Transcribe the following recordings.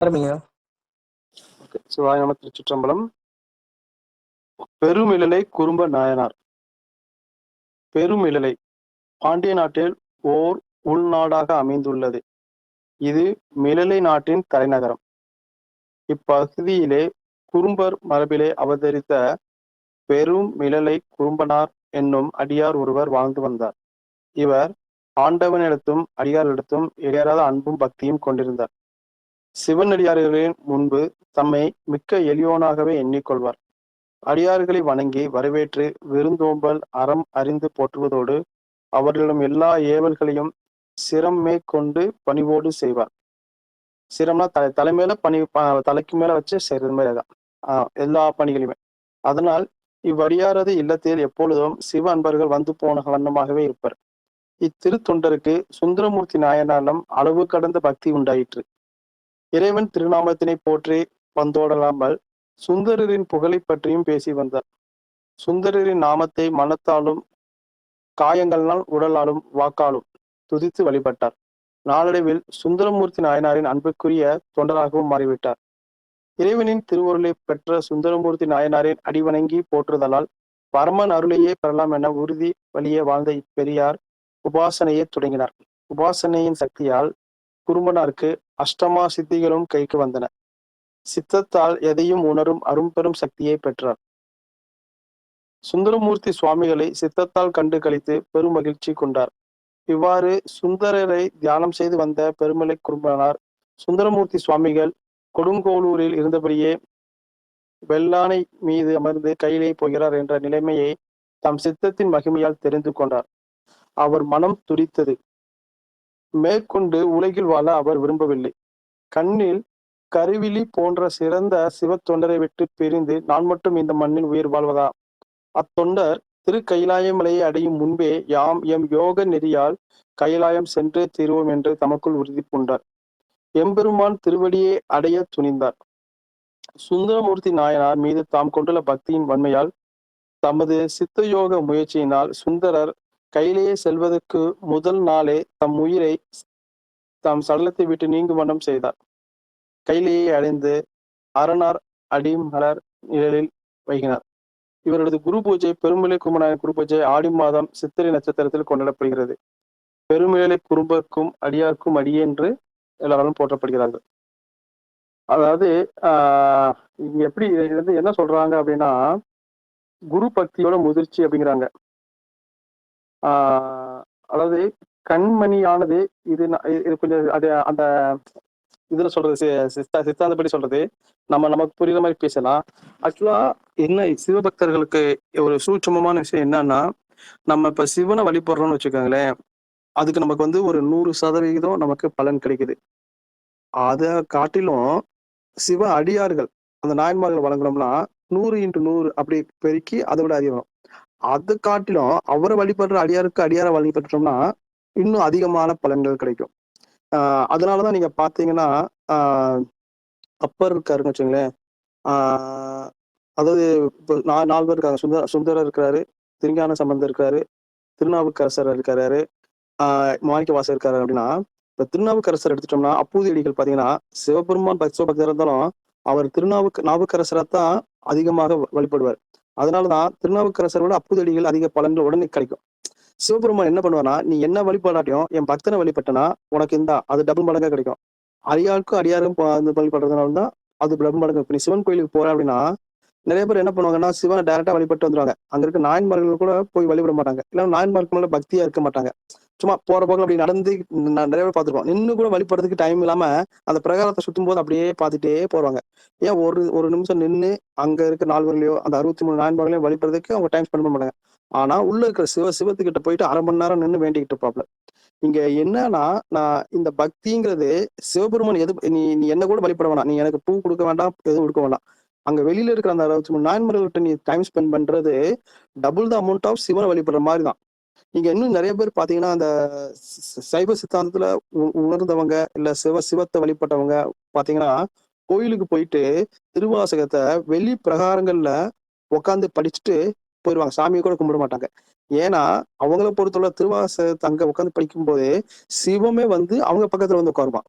ஆரம்பிங்க. சிவாய நம திருச்சிற்றம்பலம். பெருமிழலை குறும்ப நாயனார். பெருமிழலை பாண்டிய நாட்டில் ஓர் உள்நாடாக அமைந்துள்ளது. இது மிழலை நாட்டின் தலைநகரம். இப்பகுதியிலே குறும்பர் மரபிலே அவதரித்த பெரும் மிழலை குறும்பனார் என்னும் அடியார் ஒருவர் வாழ்ந்து வந்தார். இவர் ஆண்டவனிடத்தும் அடியாரிடத்தும் இடையறாத அன்பும் பக்தியும் கொண்டிருந்தார். சிவனடியார்களின் முன்பு தம்மை மிக்க எளியோனாகவே எண்ணிக்கொள்வார். அடியார்களை வணங்கி வரவேற்று விருந்தோம்பல் அறம் அறிந்து போற்றுவதோடு அவர்களிடம் எல்லா ஏவல்களையும் சிரமே கொண்டு பணிவோடு செய்வார். சிரம்னா தலை தலைமையில பணி தலைக்கு மேல வச்சு செய்யறது மாதிரி தான் ஆஹ் எல்லா பணிகளையுமே. அதனால் இவ்வடியாரது இல்லத்தில் எப்பொழுதும் சிவ அன்பர்கள் வந்து போன வண்ணமாகவே இருப்பர். இத்திருத்தொண்டருக்கு சுந்தரமூர்த்தி நாயனாரிடம் அளவு கடந்த பக்தி உண்டாயிற்று. இறைவன் திருநாமத்தினை போற்றி வந்தோடலாமல் சுந்தரரின் புகழை பற்றியும் பேசி வந்தார். சுந்தரரின் நாமத்தை மனத்தாலும் காயங்களால் உடலாலும் வாக்காலும் துதித்து வழிபட்டார். நாளடைவில் சுந்தரமூர்த்தி நாயனாரின் அன்புக்குரிய தொண்டராகவும் மாறிவிட்டார். இறைவனின் திருவருளை பெற்ற சுந்தரமூர்த்தி நாயனாரின் அடிவணங்கி போற்றுதலால் பரமன் அருளையே பெறலாம் என உறுதி வழியே வாழ்ந்த இப்பெரியார் உபாசனையை தொடங்கினார். உபாசனையின் சக்தியால் குறும்பனாருக்கு அஷ்டமா சித்திகளும் கைக்கு வந்தன. சித்தத்தால் எதையும் உணரும் அரும்பெரும் சக்தியை பெற்றார். சுந்தரமூர்த்தி சுவாமிகளை சித்தத்தால் கண்டு கழித்து பெரும் மகிழ்ச்சி கொண்டார். இவ்வாறு சுந்தரரை தியானம் செய்து வந்த பெருமலை குறும்பனார் சுந்தரமூர்த்தி சுவாமிகள் கொடுங்கோளூரில் இருந்தபடியே வெள்ளானை மீது அமர்ந்து கையிலே போகிறார் என்ற நிலைமையை தம் சித்தத்தின் மகிமையால் தெரிந்து கொண்டார். அவர் மனம் துடித்தது மேற்கொண்டு உலகில் வாழ அவர் விரும்பவில்லை. கண்ணில் கருவிழி போன்ற சிறந்த சிவத்தொண்டரை விட்டு பிரிந்து நான் மட்டும் இந்த மண்ணில் உயிர் வாழ்வதா? அத்தொண்டர் திரு கைலாயமலையை அடையும் முன்பே யாம் எம் யோக நெறியால் கைலாயம் சென்று தீர்வோம் என்று தமக்குள் உறுதி பூண்டார். எம்பெருமான் திருவடியை அடைய துணிந்தார். சுந்தரமூர்த்தி நாயனார் மீது தாம் கொண்டுள்ள பக்தியின் வன்மையால் தமது சித்தயோக முயற்சியினால் சுந்தரர் கையிலேயே செல்வதற்கு முதல் நாளே தம் உயிரை தாம் சடலத்தை விட்டு நீங்கும் வண்ணம் செய்தார். கையிலேயே அடைந்து அரணார் அடிமலர் நிழலில் வைகினார் இவரது குரு பூஜை பெருமிழை குமநாயகன் குரு பூஜை ஆடி மாதம் சித்திரை நட்சத்திரத்தில் கொண்டாடப்படுகிறது. பெருமிழலை குறும்பர்க்கும் அடியார்க்கும் அடியே என்று எல்லாரும் போற்றப்படுகிறார்கள். அதாவது ஆஹ் எப்படி இது வந்து என்ன சொல்றாங்க அப்படின்னா குரு பக்தியோட முதிர்ச்சி அப்படிங்கிறாங்க. அதாவது கண்மணியானது இது இது கொஞ்சம் அது அந்த இதுல சொல்றது சி- சித்தா சித்தாந்தப்படி சொல்றது நம்ம நமக்கு புரியுற மாதிரி பேசலாம். ஆக்சுவலா என்ன சிவபக்தர்களுக்கு ஒரு சூட்சமமான விஷயம் என்னன்னா நம்ம இப்ப சிவனை வழிபடுறோம்னு வச்சுக்கோங்களேன் அதுக்கு நமக்கு வந்து ஒரு நூறு சதவிகிதம் நமக்கு பலன் கிடைக்குது. அதை காட்டிலும் சிவ அடியார்கள் அந்த நாயன்மார்கள் வழங்குனோம்னா நூறு இன்ட்டு நூறு அப்படி பெருக்கி அதை விட அதிகம். அதை காட்டிலும் அவரை வழிபடுற அடியாருக்கு அடியாரை வழிபட்டோம்னா இன்னும் அதிகமான பலன்கள் கிடைக்கும். ஆஹ் அதனாலதான் நீங்க பாத்தீங்கன்னா ஆஹ் அப்பர் இருக்காருன்னு வச்சுங்களேன் ஆஹ் அதாவது இப்போ நா- நாலு பேர் இருக்காங்க. சுந்தர சுந்தரர் இருக்கிறாரு திருஞான சம்பந்தர் இருக்காரு திருநாவுக்கரசர் இருக்காரு ஆஹ் மாணிக்கவாசர் இருக்காரு அப்படின்னா இப்ப திருநாவுக்கரசர் எடுத்துட்டோம்னா அப்பூதியடிகள் பாத்தீங்கன்னா சிவபெருமான் பக்த பக்தர் இருந்தாலும் அவர் திருநாவுக்கு நாவுக்கரசரை தான் அதிகமாக வ- வழிபடுவார். அதனாலதான் திருநாவுக்கரசர் விட அப்புதடிகள் அதிக பலன்கள் உடனே கிடைக்கும். சிவபெருமான் என்ன பண்ணுவானா நீ என்ன வழிபடாட்டியும் என் பக்தனை வழிபட்டனா உனக்கு இந்தா அது டபுள் மடங்கா கிடைக்கும். அடியாருக்கும் அடியாரும் வழிபடுறதுனால தான் அது டபுள் மடங்கு. இப்ப நீ சிவன் கோயிலுக்கு போற அப்படின்னா நிறைய பேர் என்ன பண்ணுவாங்கன்னா சிவனை டைரக்டா வழிபட்டு வந்துருவாங்க. அங்க இருக்க நாயன்மார்கள் கூட போய் வழிபட மாட்டாங்க. இல்ல நாயன்மார்கள் மேல பக்தியா இருக்க மாட்டாங்க. சும்மா போற போக்குல அப்படி நடந்து நான் நிறைய பேர் பார்த்துருக்கோம் நின்று கூட வழிபடுறதுக்கு டைம் இல்லாம அந்த பிரகாரத்தை சுத்தும் போது அப்படியே பார்த்துட்டே போறாங்க ஏன் ஒரு ஒரு நிமிஷம் நின்று அங்க இருக்க நால்வர்களையோ அந்த அறுபத்தி மூணு நாயன்மார்களையும் வழிபடுறதுக்கு அவங்க டைம் ஸ்பெண்ட் பண்ண மாட்டாங்க. ஆனா உள்ள இருக்கிற சிவ சிவத்துக்கிட்ட போயிட்டு அரை மணி நேரம் நின்று வேண்டிக்கிட்டு இருப்பாப்ல. இங்க என்னன்னா நான் இந்த பக்திங்கிறது சிவபெருமான் எது நீ நீ என்ன கூட வழிபட வேணாம். நீ எனக்கு பூ கொடுக்க வேண்டாம் எதுவும் கொடுக்க வேண்டாம் அங்க வெளியில இருக்கிற அந்த அறுபத்தி மூணு நாயன்மார்கள்ட்ட நீ டைம் ஸ்பெண்ட் பண்றது டபுள் த அமௌண்ட் ஆஃப் சிவனை வழிபடுற மாதிரி தான். நீங்க இன்னும் நிறைய பேர் பாத்தீங்கன்னா அந்த சைவ சித்தாந்தத்துல உ- உணர்ந்தவங்க இல்ல சிவ சிவத்தை வழிபட்டவங்க பாத்தீங்கன்னா கோயிலுக்கு போயிட்டு திருவாசகத்தை வெளி பிரகாரங்கள்ல உட்காந்து படிச்சுட்டு போயிடுவாங்க சாமியை கூட கும்பிட மாட்டாங்க. ஏன்னா அவங்கள பொறுத்தவரை திருவாசகத்தை அங்க உட்காந்து படிக்கும் போதே சிவமே வந்து அவங்க பக்கத்துல வந்து உட்காருவான்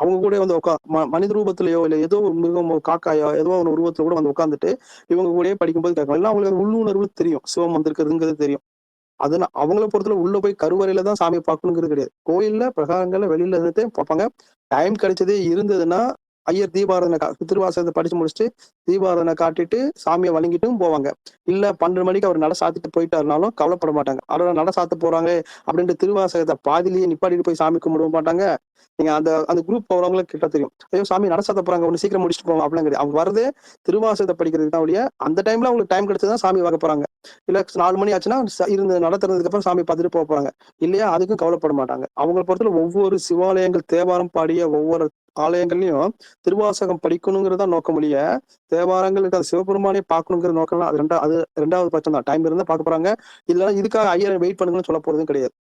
அவங்க கூட வந்து உட்கா ம- மனித ரூபத்திலேயோ இல்லை ஏதோ ஒரு மிருகமோ காக்காயோ ஏதோ ஒரு உருவத்துல கூட வந்து உட்காந்துட்டு இவங்க கூடயே படிக்கும்போது கேட்கலாம். இல்லை அவங்களுக்கு உள்ளுணர்வு தெரியும். சிவம் வந்திருக்கிறதுங்கிறது தெரியும். அது அவங்கள பொறுத்தல உள்ள போய் கருவறையில தான் சாமியை பார்க்கணுங்கிறது கிடையாது. கோயில்ல பிரகாரங்கள்ல வெளியில இருந்துட்டு பார்ப்பாங்க. டைம் கிடைச்சதே இருந்ததுன்னா ஐயர் தீபாராதனை கா- திருவாசகத்தை படிச்சு முடிச்சுட்டு தீபாராதனை காட்டிட்டு சாமியை வணங்கிட்டும் போவாங்க. இல்ல பன்னெண்டு மணிக்கு அவர் நட சாத்திட்டு போயிட்டாருனாலும் கவலைப்பட மாட்டாங்க. அவர் நட சாத்த போறாங்க அப்படின்ட்டு திருவாசகத்தை பாதிலேயே நிப்பாட்டிட்டு போய் சாமி கும்பிட மாட்டாங்க. நீங்க அந்த அந்த குரூப் போறவங்களுக்கு கிட்ட தெரியும். ஐயோ சாமி நட சாத்த போறாங்க ஒன்று சீக்கிரம் முடிச்சுட்டு போவாங்க அப்படிலாம் கிடையாது. அவங்க வரது திருவாசகத்தை படிக்கிறதுக்கு தான் ஒழிய அந்த டைம்ல அவங்களுக்கு டைம் கிடைச்சதான் சாமி பார்க்க போறாங்க. இல்ல நாலு மணி ஆச்சுன்னா இருந்து நடத்துறதுக்கு அப்புறம் சாமி பார்த்துட்டு போக போறாங்க. இல்லையா அதுக்கும் கவலைப்பட மாட்டாங்க. அவங்கள பொறுத்தல ஒவ்வொரு சிவாலயங்கள் தேவாரம் பாடிய ஒவ்வொரு ஆலயங்கள்லயும் திருவாசகம் படிக்கணுங்கிறதா நோக்கம் ஒழிய தேவாரங்களுக்கு அது சிவபெருமானே பார்க்கணுங்கிற நோக்கம் அது ரெண்டா அது ரெண்டாவது பட்சம் தான். டைம் இருந்தா பார்க்க போறாங்க. இல்லைன்னா இதுக்காக ஐயர் வெயிட் பண்ணுங்கன்னு சொல்ல போறதும் கிடையாது.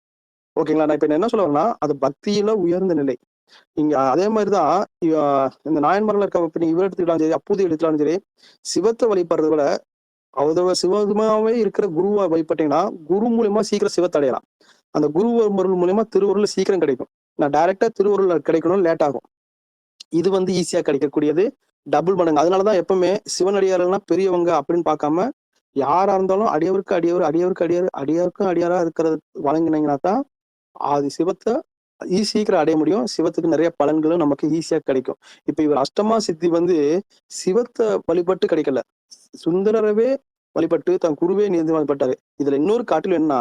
ஓகேங்களா நான் இப்ப என்ன சொல்ல வரேன்னா அது பக்தியில உயர்ந்த நிலை. இங்க அதே மாதிரிதான் இந்த நாயன்மார்கள் இருக்க இப்ப நீங்க இவர் எடுத்துக்கிட்டாலும் சரி அப்பூதி எடுத்துக்கலாம் சரி சிவத்தை வழிபடுறத விட அவதவ சிவமாவே இருக்கிற குருவை வழிபட்டீங்கன்னா குரு மூலியமா சீக்கிரம் சிவத்தை அடையலாம். அந்த குரு பொருள் மூலியமா திருவருள் சீக்கிரம் கிடைக்கும். நான் டைரக்டா திருவருள் கிடைக்கணும் லேட் ஆகும். இது வந்து ஈஸியா கிடைக்கக்கூடியது. டபுள் மடங்கு. அதனாலதான் எப்பவுமே சிவனடியார்கள்னா பெரியவங்க அப்படின்னு பார்க்காம யாரா இருந்தாலும் அடியவருக்கு அடியவர் அடியவருக்கு அடியார் அடியாருக்கும் அடியாரா இருக்கிறது வழங்கினீங்கன்னா தான் அது சிவத்தை ஈ சீக்கிரம் அடைய முடியும். சிவத்துக்கு நிறைய பலன்களும் நமக்கு ஈஸியா கிடைக்கும். இப்ப இவர் அஷ்டமா சித்தி வந்து சிவத்தை வழிபட்டு கிடைக்கல. சுந்தரரவே வழிபட்டு தன் குருவே நீந்து வழிபட்டாரு இதுல இன்னொரு காட்டிலும் என்ன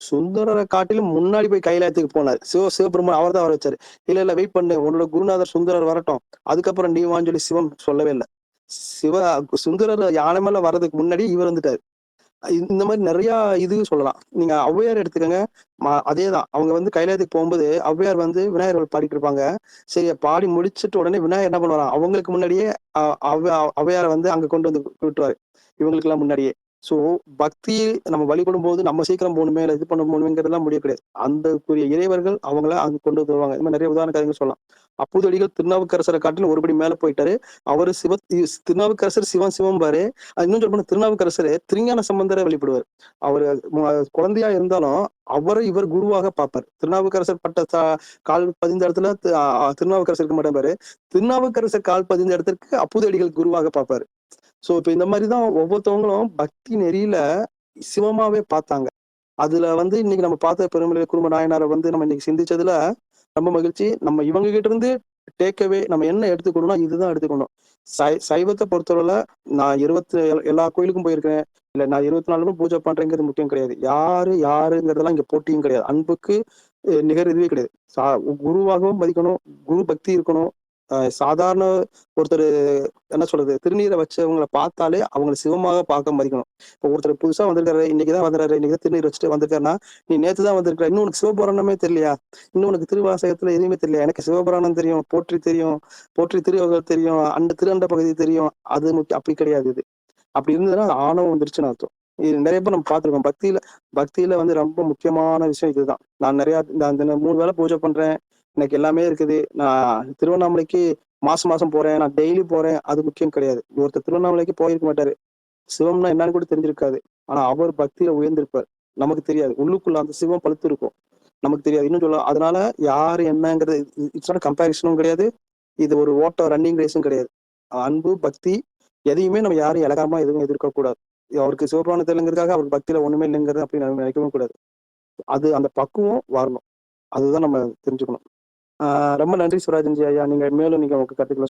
சுந்தரரை காட்டிலும் முன்னாடி போய் கைலாயத்துக்கு போனார். சிவ சிவபெருமான் அவர் தான் வர வச்சாரு இல்ல இல்ல வெயிட் பண்ணு. உன்னோட குருநாதர் சுந்தரர் வரட்டும். அதுக்கப்புறம் நீ வான்னு சொல்லி சிவம் சொல்லவே இல்லை. சிவ சுந்தரர் யானை மேல வர்றதுக்கு முன்னாடி இவர் வந்துட்டாரு. இந்த மாதிரி நிறைய இது சொல்லலாம். நீங்க ஔவையார் எடுத்துக்கோங்க. ம- அதேதான். அவங்க வந்து கைலாயத்துக்கு போகும்போது ஔவையார் வந்து விநாயகர் பாடிட்டு இருப்பாங்க. சரி பாடி முடிச்சிட்டு உடனே விநாயகர் என்ன பண்ணுவாராம்? அவங்களுக்கு முன்னாடியே அ- ஔவையாரை வந்து அங்க கொண்டு வந்து விட்டுருவாரு. இவங்களுக்கு எல்லாம் முன்னாடியே. சோ பக்தி நம்ம வழிபடும் போது நம்ம சீக்கிரம் போகணுமே இல்லை இது பண்ண போகணுங்கிறதுலாம் முடிய கிடையாது. அந்தக்குரிய இறைவர்கள் அவங்கள அங்க கொண்டு வருவாங்க. இந்த மாதிரி நிறைய உதாரண கதைகள் சொல்லலாம். அப்போதடிகள் திருநாவுக்கரசரை காட்டில் ஒருபடி மேல போயிட்டாரு. அவரு சிவ திருநாவுக்கரசர் சிவன் சிவம் பாரு. அது இன்னும் சொல்ல திருநாவுக்கரசர் திருஞான சம்பந்தரை வெளிப்படுவார் அவர் குழந்தையா இருந்தாலும் அவரை இவர் குருவாக பார்ப்பார். திருநாவுக்கரசர் பட்ட கால் பதிந்த இடத்துல திருநாவுக்கரசருக்கு மட்டும் திருநாவுக்கரசர் பாரு. திருநாவுக்கரசர் கால் பதிந்த இடத்திற்கு அப்பூதடிகள் குருவாக பார்ப்பாரு. சோ இப்ப இந்த மாதிரிதான் ஒவ்வொருத்தவங்களும் பக்தி நெறியில சிவமாவே பார்த்தாங்க. அதுல வந்து இன்னைக்கு நம்ம பார்த்த பெருமலை குடும்ப நாயனாரை வந்து நம்ம இன்னைக்கு சிந்திச்சதுல ரொம்ப மகிழ்ச்சி. நம்ம இவங்க கிட்ட இருந்து டேக்கவே நம்ம என்ன எடுத்துக்கணும்னா இதுதான் எடுத்துக்கணும். சை சைவத்தை பொறுத்தவரை நான் இருபத்தி எல்லா கோயிலுக்கும் போயிருக்கேன் இல்ல நான் இருபத்தி நாலு மணி பூஜை பண்றேங்கிறது முக்கியம் கிடையாது. யாரு யாருங்கிறதெல்லாம் இங்க போட்டியும் கிடையாது. அன்புக்கு நிகர் இதுவே கிடையாது. சா- குருவாகவும் மதிக்கணும் குரு பக்தி இருக்கணும். சாதாரண ஒருத்தர் என்ன சொல்றது திருநீரை வச்சவங்களை பார்த்தாலே அவங்களை சிவமாக பார்க்க மதிக்கணும். இப்போ ஒருத்தர் புதுசா வந்திருக்காரு இன்னைக்குதான் வந்தாரு இன்னைக்கு தான் திருநீர் வச்சுட்டு வந்திருக்காருன்னா நீ நேத்து தான் வந்திருக்க இன்னும் உனக்கு சிவபுராணமே தெரியலையா? இன்னும் உனக்கு திருவாசகத்துல எதுவுமே தெரியல எனக்கு சிவபுராணம் தெரியும் போற்றி தெரியும் போற்றி திருவகம் தெரியும் அந்த திருஅண்ட பகுதி தெரியும் அது முக்கியம் அப்படி கிடையாது இது. அப்படி இருந்ததுன்னா அது ஆணவம் வந்துருச்சுன்னு அர்த்தம். இது நிறைய பேர் நம்ம பார்த்திருக்கோம். பக்தியில பக்தியில வந்து ரொம்ப முக்கியமான விஷயம் இதுதான். நான் நிறைய இந்த இந்த மூணு வேளை பூஜை பண்றேன் எனக்கு எல்லாமே இருக்குது. நான் திருவண்ணாமலைக்கு மாசம் மாசம் போறேன். நான் டெய்லி போறேன். அது முக்கியம் கிடையாது. ஒருத்தர் திருவண்ணாமலைக்கு போயிருக்க மாட்டாரு. சிவம்னா என்னன்னு கூட தெரிஞ்சிருக்காது. ஆனா அவர் பக்தியில உயர்ந்திருப்பார். நமக்கு தெரியாது. உள்ளுக்குள்ள அந்த சிவம் பழுத்து இருக்கும் நமக்கு தெரியாது. இன்னும் சொல்ல அதனால யாரு என்னங்கிறது இட்ஸ் நாட் கம்பேரிசனும் கிடையாது. இது ஒரு ஓட்டம் ரன்னிங் ரேஸும் கிடையாது. அன்பு பக்தி எதையுமே நம்ம யாரும் இலகாம எதுவும் எதிர்க்க கூடாது. அவருக்கு சிவபுராணம் இல்லைங்கிறதுக்காக அவருக்கு பக்தியில ஒண்ணுமே இல்லைங்கிறது அப்படின்னு நினைக்கவும் கூடாது. அது அந்த பக்குவம் வரணும். அதுதான் நம்ம தெரிஞ்சுக்கணும். ரொம்ப நன்றி சுராஜன்ஜி ஐயா. நீங்க மேலும் நீங்க உங்க கருத்துக்களை